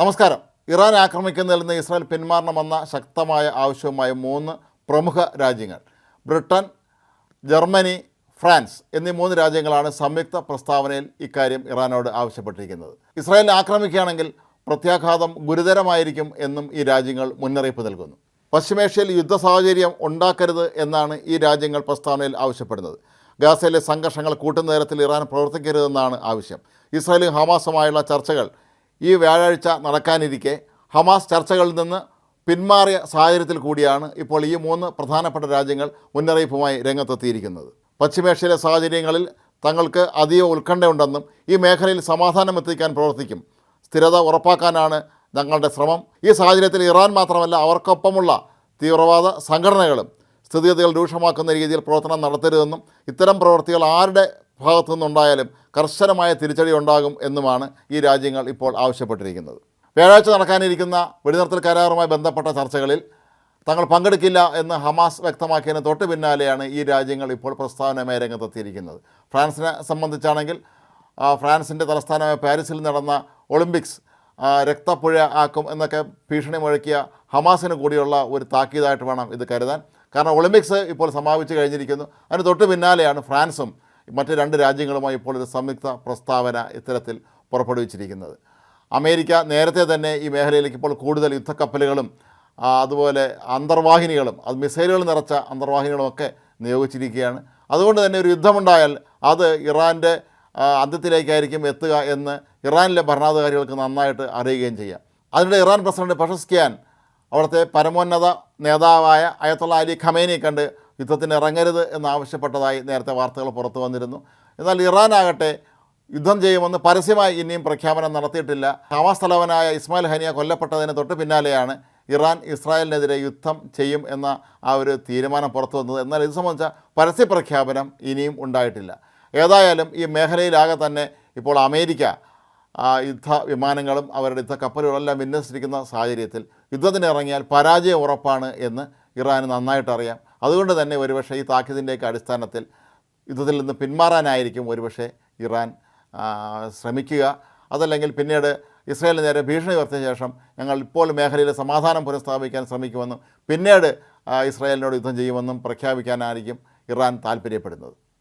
നമസ്കാരം. ഇറാൻ ആക്രമിക്കുന്നതിൽ നിന്ന് ഇസ്രായേൽ പിന്മാറണമെന്ന ശക്തമായ ആവശ്യവുമായി മൂന്ന് പ്രമുഖ രാജ്യങ്ങൾ ബ്രിട്ടൻ ജർമ്മനി ഫ്രാൻസ് എന്നീ മൂന്ന് രാജ്യങ്ങളാണ് സംയുക്ത പ്രസ്താവനയിൽ ഇക്കാര്യം ഇറാനോട് ആവശ്യപ്പെട്ടിരിക്കുന്നത്. ഇസ്രായേൽ ആക്രമിക്കുകയാണെങ്കിൽ പ്രത്യാഘാതം ഗുരുതരമായിരിക്കും എന്നും ഈ രാജ്യങ്ങൾ മുന്നറിയിപ്പ് നൽകുന്നു. പശ്ചിമേഷ്യയിൽ യുദ്ധ സാഹചര്യം ഉണ്ടാക്കരുത് എന്നാണ് ഈ രാജ്യങ്ങൾ പ്രസ്താവനയിൽ ആവശ്യപ്പെടുന്നത്. ഗാസയിലെ സംഘർഷങ്ങൾ കൂട്ടുന്ന തരത്തിൽ ഇറാൻ പ്രവർത്തിക്കരുതെന്നാണ് ആവശ്യം. ഇസ്രായേലും ഹമാസുമായുള്ള ചർച്ചകൾ ഈ വ്യാഴാഴ്ച നടക്കാനിരിക്കെ ഹമാസ് ചർച്ചകളിൽ നിന്ന് പിന്മാറിയ സാഹചര്യത്തിൽ കൂടിയാണ് ഇപ്പോൾ ഈ മൂന്ന് പ്രധാനപ്പെട്ട രാജ്യങ്ങൾ മുന്നറിയിപ്പുമായി രംഗത്തെത്തിയിരിക്കുന്നത്. പശ്ചിമേഷ്യയിലെ സാഹചര്യങ്ങളിൽ തങ്ങൾക്ക് അതീവ ഉത്കണ്ഠയുണ്ടെന്നും ഈ മേഖലയിൽ സമാധാനം എത്തിക്കാൻ പ്രവർത്തിക്കും. സ്ഥിരത ഉറപ്പാക്കാനാണ് ഞങ്ങളുടെ ശ്രമം. ഈ സാഹചര്യത്തിൽ ഇറാൻ മാത്രമല്ല അവർക്കൊപ്പമുള്ള തീവ്രവാദ സംഘടനകളും സ്ഥിതിഗതികൾ രൂക്ഷമാക്കുന്ന രീതിയിൽ പ്രവർത്തനം നടത്തരുതെന്നും ഇത്തരം പ്രവൃത്തികൾ ആരുടെ ഭാഗത്തു നിന്നുണ്ടായാലും കർശനമായ തിരിച്ചടി ഉണ്ടാകും എന്നുമാണ് ഈ രാജ്യങ്ങൾ ഇപ്പോൾ ആവശ്യപ്പെട്ടിരിക്കുന്നത്. വ്യാഴാഴ്ച നടക്കാനിരിക്കുന്ന വെടിനിർത്തൽ കരാറുമായി ബന്ധപ്പെട്ട ചർച്ചകളിൽ തങ്ങൾ പങ്കെടുക്കില്ല എന്ന് ഹമാസ് വ്യക്തമാക്കിയതിന് തൊട്ട് പിന്നാലെയാണ് ഈ രാജ്യങ്ങൾ ഇപ്പോൾ പ്രസ്താവനയുമായി രംഗത്തെത്തിയിരിക്കുന്നത്. ഫ്രാൻസിനെ സംബന്ധിച്ചാണെങ്കിൽ ഫ്രാൻസിന്റെ തലസ്ഥാനമായ പാരീസിൽ നടന്ന ഒളിമ്പിക്സ് രക്തപ്പുഴ ആക്കും എന്നൊക്കെ ഭീഷണി മുഴക്കിയ ഹമാസിന് കൂടിയുള്ള ഒരു താക്കീതായിട്ട് വേണം ഇത് കരുതാൻ. കാരണം ഒളിമ്പിക്സ് ഇപ്പോൾ സമാപിച്ച് കഴിഞ്ഞിരിക്കുന്നു. അതിന് തൊട്ട് പിന്നാലെയാണ് ഫ്രാൻസും മറ്റ് രണ്ട് രാജ്യങ്ങളുമായി ഇപ്പോൾ ഒരു സംയുക്ത പ്രസ്താവന ഇത്തരത്തിൽ പുറപ്പെടുവിച്ചിരിക്കുന്നത്. അമേരിക്ക നേരത്തെ തന്നെ ഈ മേഖലയിലേക്ക് ഇപ്പോൾ കൂടുതൽ യുദ്ധക്കപ്പലുകളും അതുപോലെ അന്തർവാഹിനികളും അത് മിസൈലുകൾ നിറച്ച അന്തർവാഹിനികളുമൊക്കെ നിയോഗിച്ചിരിക്കുകയാണ്. അതുകൊണ്ട് തന്നെ ഒരു യുദ്ധമുണ്ടായാൽ അത് ഇറാന്റെ അന്ത്യത്തിലേക്കായിരിക്കും എത്തുക എന്ന് ഇറാനിലെ ഭരണാധികാരികൾക്ക് നന്നായിട്ട് അറിയുകയും ചെയ്യാം. അതിനിടെ ഇറാൻ പ്രസിഡന്റ് പഷസ്കിയാൻ അവിടുത്തെ പരമോന്നത നേതാവായ അയത്തുള്ള അലി ഖമേനി കണ്ട് യുദ്ധത്തിന് ഇറങ്ങരുത് എന്നാവശ്യപ്പെട്ടതായി നേരത്തെ വാർത്തകൾ പുറത്തു വന്നിരുന്നു. എന്നാൽ ഇറാനാകട്ടെ യുദ്ധം ചെയ്യുമെന്ന് പരസ്യമായി ഇനിയും പ്രഖ്യാപനം നടത്തിയിട്ടില്ല. ഹമാസ് തലവനായ ഇസ്മായിൽ ഹനിയ കൊല്ലപ്പെട്ടതിന് തൊട്ട് പിന്നാലെയാണ് ഇറാൻ ഇസ്രായേലിനെതിരെ യുദ്ധം ചെയ്യും എന്ന ആ ഒരു തീരുമാനം പുറത്തു വന്നത്. എന്നാൽ ഇത് സംബന്ധിച്ച പരസ്യ പ്രഖ്യാപനം ഇനിയും ഉണ്ടായിട്ടില്ല. ഏതായാലും ഈ മേഖലയിലാകെ തന്നെ ഇപ്പോൾ അമേരിക്ക യുദ്ധ വിമാനങ്ങളും അവരുടെ യുദ്ധ കപ്പലുകളെല്ലാം വിന്യസിച്ചിരിക്കുന്ന സാഹചര്യത്തിൽ യുദ്ധത്തിന് ഇറങ്ങിയാൽ പരാജയം ഉറപ്പാണ് എന്ന് ഇറാന് നന്നായിട്ട് അറിയാം അതുകൊണ്ട് തന്നെ ഒരുപക്ഷെ ഈ താക്കീതിന്റെയൊക്കെ അടിസ്ഥാനത്തിൽ യുദ്ധത്തിൽ നിന്ന് പിന്മാറാനായിരിക്കും ഒരുപക്ഷെ ഇറാൻ ശ്രമിക്കുക. അതല്ലെങ്കിൽ പിന്നീട് ഇസ്രായേലിന് നേരെ ഭീഷണി ഉയർത്തിയ ശേഷം ഞങ്ങൾ ഇപ്പോൾ മേഖലയിൽ സമാധാനം പുനഃസ്ഥാപിക്കാൻ ശ്രമിക്കുമെന്നും പിന്നീട് ഇസ്രായേലിനോട് യുദ്ധം ചെയ്യുമെന്നും പ്രഖ്യാപിക്കാനായിരിക്കും ഇറാൻ താല്പര്യപ്പെടുന്നത്